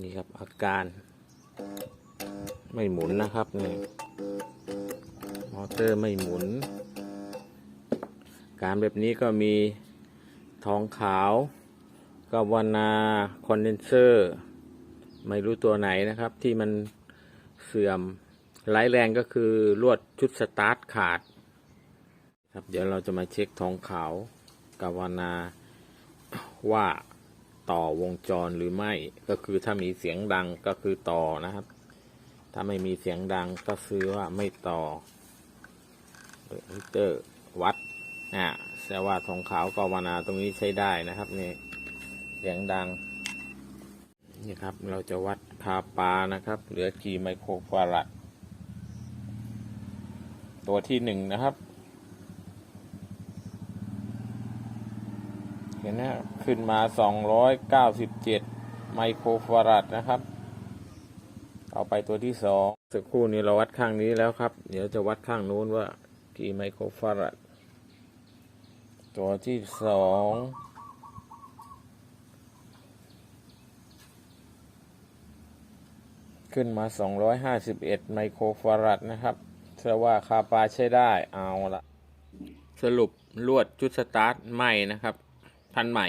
นี่ครับอาการ ไม่หมุนนะครับนี่มอเตอร์ไม่หมุน การแบบนี้ก็มีทองขาวกาวานาคอนเดนเซอร์ ไม่รู้ตัวไหนนะครับ ที่มันเสื่อมร้ายแรงก็คือลวดชุดสตาร์ทขาด ครับ เดี๋ยวเราจะมาเช็คทองขาวกาวานาว่า ต่อวงจรหรือไม่ ก็คือถ้ามีเสียงดังก็คือต่อนะครับ ถ้าไม่มีเสียงดังก็คือว่าไม่ต่อมิเตอร์วัดอ่าแสดงว่าทองขาวกาวานาตรงนี้ใช้ได้นะครับนี่เสียงดังนี่ครับ เราจะวัดคาปานะครับ เหลือกี่ไมโครฟาราดตัวที่หนึ่งนะครับ เห็นนะขึ้นมา 297 ไมโครฟาราดนะครับต่อไปตัวที่สองสักครู่นี้เราวัดข้างนี้แล้วครับ เดี๋ยวจะวัดข้างนู้นว่ากี่ไมโครฟาราดตัวที่สองขึ้นมา 251 ไมโครฟาราดนะครับแสดงว่าคาปาใช้ได้เอาละสรุปลวดจุดสตาร์ทใหม่นะครับ พันใหม่